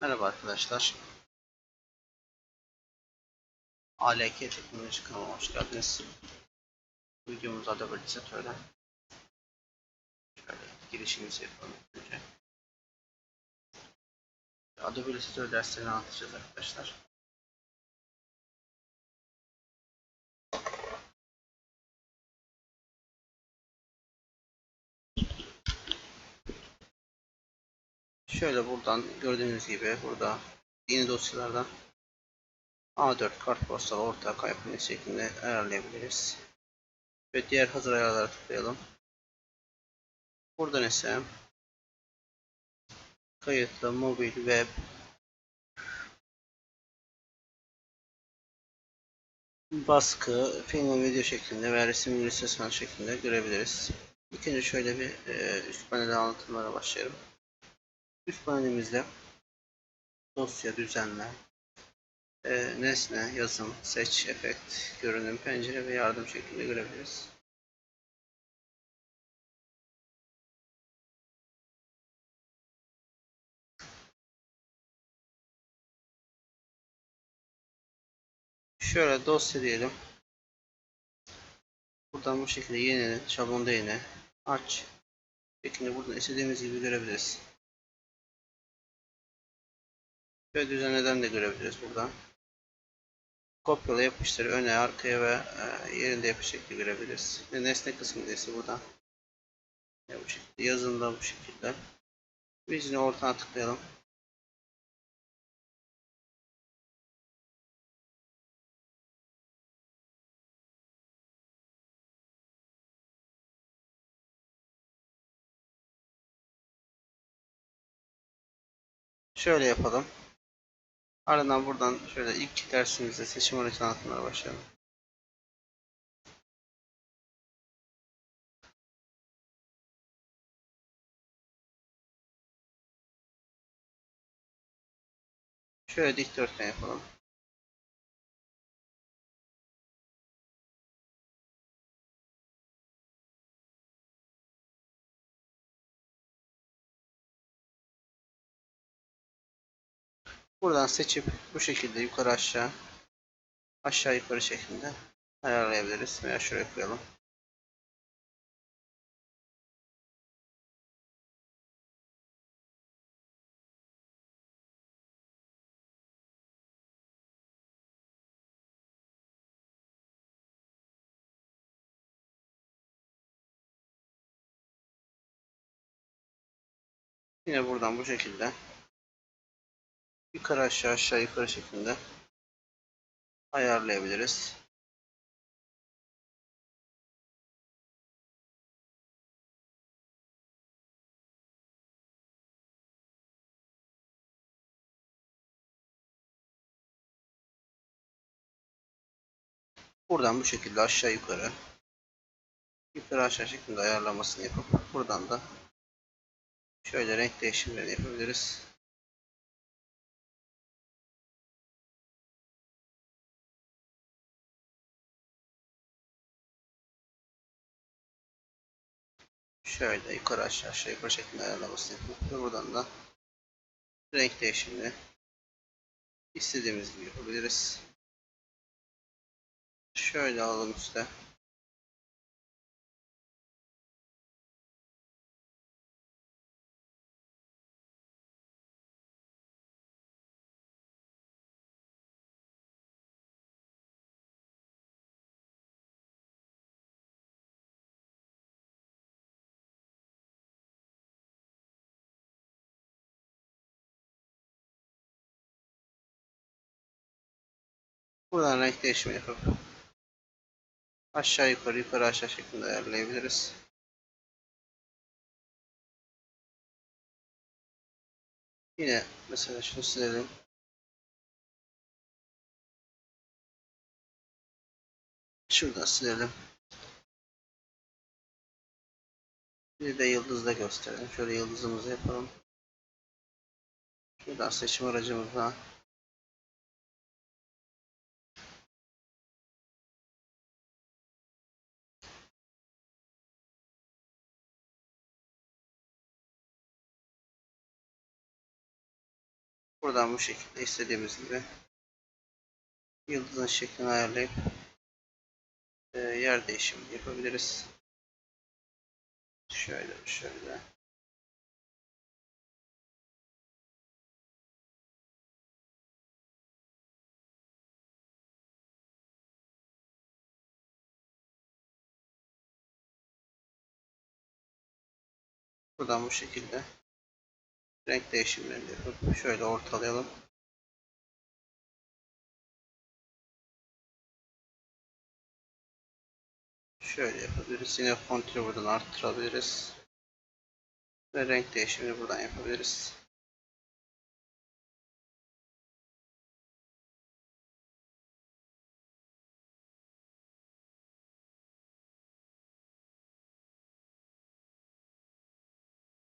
Merhaba arkadaşlar. ALK Teknoloji kanalına hoş geldiniz. Adobe Illustrator'da şöyle girişimizi yapalım önce. Adobe Illustrator derslerini anlatacağız arkadaşlar. Şöyle buradan gördüğünüz gibi burada yeni dosyalardan A4 kartpostal orta kaybını şeklinde ayarlayabiliriz. Ve diğer hazır ayarlara tıklayalım. Buradan ise kayıtlı, mobil, web baskı, film ve video şeklinde veya resim illüstrasyon şeklinde görebiliriz. İlk önce şöyle bir e, üst panelde anlatımlara başlayalım. Üst panelimizde dosya düzenle, e, nesne, yazım, seç, efekt, görünüm, pencere ve yardım şeklinde görebiliriz. Şöyle dosya diyelim. Buradan bu şekilde yeni, şablonda yeni, aç şeklinde buradan istediğimiz gibi görebiliriz. Ve düzenleden de görebiliriz buradan. Kopyala yapıştır öne, arkaya ve e, yerinde yapış şekli görebiliriz. Ve nesne kısmında ise buradan e, bu şekilde yazında bu şekilde. Biz yine ortaya tıklayalım. Şöyle yapalım. Ardından buradan şöyle ilk dersimizde seçim aracı anlatımlara başlayalım. Şöyle dikdörtgen yapalım. Buradan seçip bu şekilde yukarı aşağı aşağı yukarı şeklinde ayarlayabiliriz veya şuraya koyalım. Yine buradan bu şekilde yukarı aşağı aşağı yukarı şeklinde ayarlayabiliriz. Buradan bu şekilde aşağı yukarı yukarı aşağı şeklinde ayarlamasını yapıp buradan da şöyle renk değişimlerini yapabiliriz. Şöyle yukarı aşağı aşağı yukarı şeklinde ayarlamasını yapıp ve buradan da renk değişimini istediğimiz gibi yapabiliriz. Şöyle alalım üstte. Buradan renk değişimi yapıp aşağı yukarı yukarı aşağı şeklinde ayarlayabiliriz. Yine mesela şunu silelim. Şuradan silelim. Bir de yıldızda gösterelim. Şöyle yıldızımızı yapalım. Şuradan seçim aracımızdan Buradan bu şekilde istediğimiz gibi yıldızın şeklini ayarlayıp e, yer değişimi yapabiliriz. Şöyle şöyle. Buradan bu şekilde renk değişimlerini yapıp şöyle ortalayalım. Şöyle yapabiliriz. Yine fontunu buradan arttırabiliriz. Ve renk değişimini buradan yapabiliriz.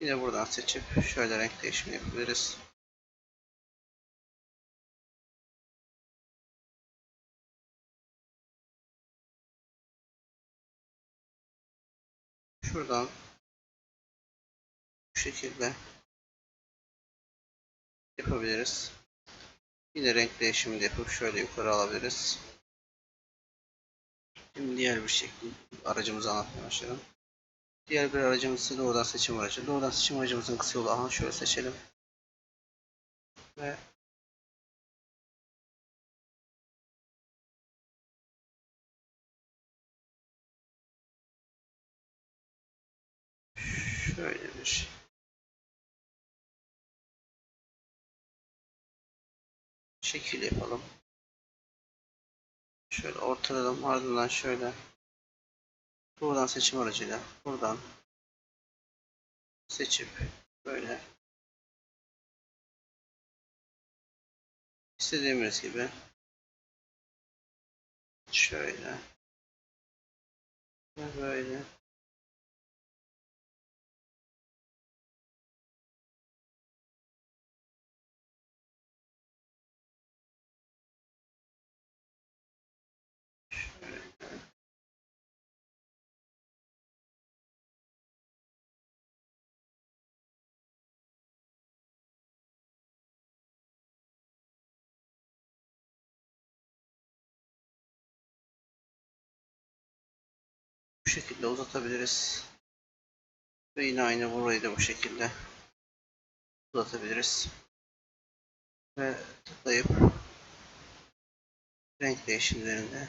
Yine buradan seçip şöyle renk değişimi yapabiliriz. Şuradan bu şekilde yapabiliriz. Yine renk değişimi de yapıp şöyle yukarı alabiliriz. Şimdi diğer bir şekilde aracımızı anlatmaya başlayalım. Diğer bir aracımız ise doğrudan seçim aracı. Doğrudan seçim aracımızın kısa yolu aha şöyle seçelim. Ve şöyle bir şey. şekil yapalım. Şöyle ortalayalım. Ardından şöyle buradan seçim aracıyla buradan seçip böyle istediğimiz gibi şöyle ve böyle bu şekilde uzatabiliriz. Ve yine aynı burayı da bu şekilde uzatabiliriz. Ve tıklayıp renk değişimlerinde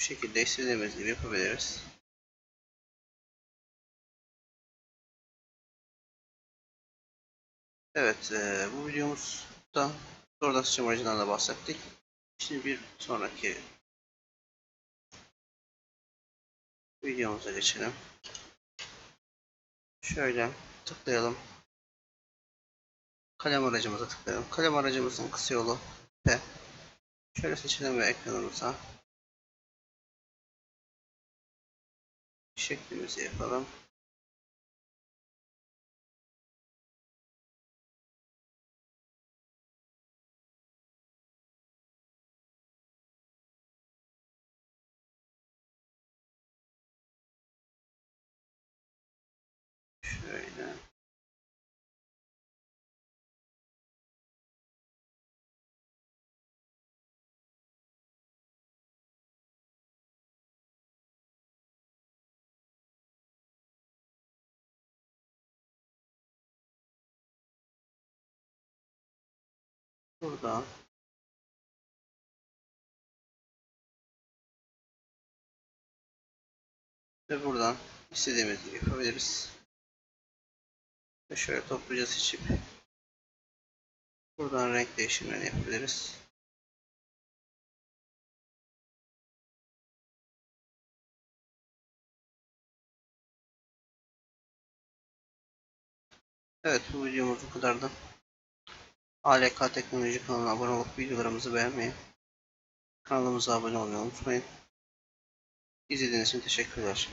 bu şekilde istediğimiz gibi yapabiliriz. Evet, e, bu videomuzda doğrudan sıçrama aracından da bahsettik. Şimdi bir sonraki videomuza geçelim. Şöyle tıklayalım. Kalem aracımıza tıklayalım. Kalem aracımızın kısa yolu P. Şöyle seçelim ve ekranımıza şeklimizi yapalım. Şöyle. Buradan ve buradan istediğimiz gibi yapabiliriz. Ve şöyle topluca seçip buradan renk değişimlerini yapabiliriz. Evet bu videomuz bu kadardı. ALK Teknoloji kanalına abone olup videolarımızı beğenmeyi, kanalımıza abone olmayı unutmayın. İzlediğiniz için teşekkürler.